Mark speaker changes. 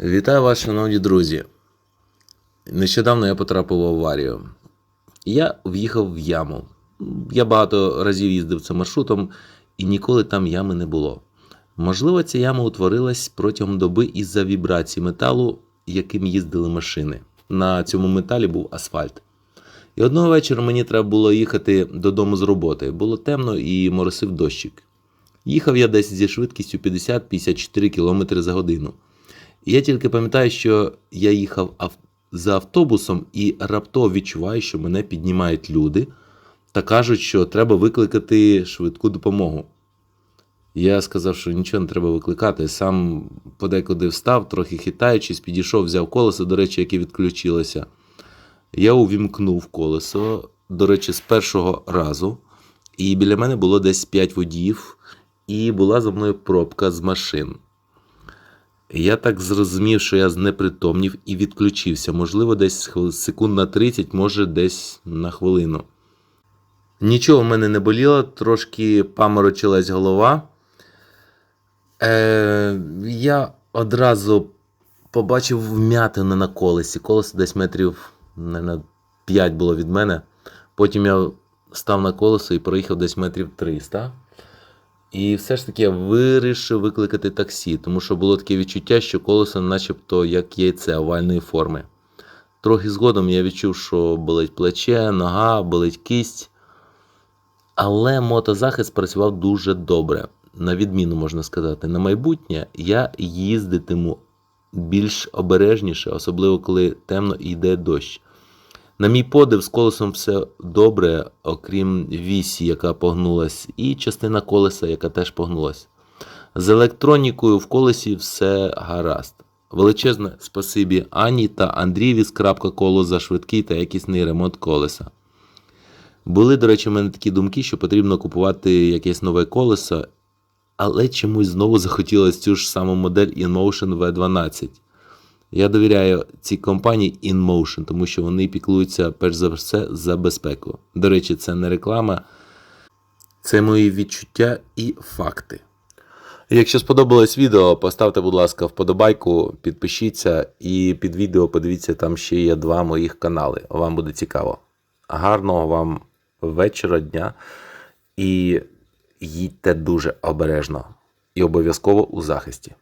Speaker 1: Вітаю вас, шановні друзі. Нещодавно я потрапив в аварію. Я в'їхав в яму. Я багато разів їздив цим маршрутом, і ніколи там ями не було. Можливо, ця яма утворилась протягом доби із-за вібрацій металу, яким їздили машини. На цьому металі був асфальт. І одного вечора мені треба було їхати додому з роботи. Було темно і моросив дощик. Їхав я десь зі швидкістю 50-54 км за годину. Я тільки пам'ятаю, що я їхав ав- за автобусом і раптово відчуваю, що мене піднімають люди та кажуть, що треба викликати швидку допомогу. Я сказав, що нічого не треба викликати. Сам подекуди встав, трохи хитаючись, підійшов, взяв колесо, до речі, яке відключилося. Я увімкнув колесо, до речі, з першого разу. І біля мене було десь 5 водіїв, і була за мною пробка з машин. Я так зрозумів, що я знепритомнів і відключився. Можливо, десь секунд на 30, може десь на хвилину. Нічого в мене не боліло, трошки паморочилась голова. Е, я одразу побачив вмятини на колесі. Колесо десь метрів на 5 було від мене. Потім я став на колесо і проїхав десь метрів 300. І все ж таки я вирішив викликати таксі, тому що було таке відчуття, що колесо начебто як яйце овальної форми. Трохи згодом я відчув, що болить плече, нога, болить кість. Але мотозахист працював дуже добре. На відміну можна сказати. На майбутнє я їздитиму більш обережніше, особливо коли темно і йде дощ. На мій подив, з колесом все добре, окрім вісі, яка погнулась, і частина колеса, яка теж погнулась. З електронікою в колесі все гаразд. Величезне спасибі Ані та Андрієві з крапка коло за швидкий та якісний ремонт колеса. Були, до речі, в мене такі думки, що потрібно купувати якесь нове колесо, але чомусь знову захотілося цю ж саму модель InMotion V12. Я довіряю цій компанії InMotion, тому що вони піклуються перш за все за безпеку. До речі, це не реклама, це мої відчуття і факти. Якщо сподобалось відео, поставте, будь ласка, вподобайку, підпишіться і під відео подивіться, там ще є два моїх канали. Вам буде цікаво. Гарного вам вечора, дня і їдьте дуже обережно і обов'язково у захисті.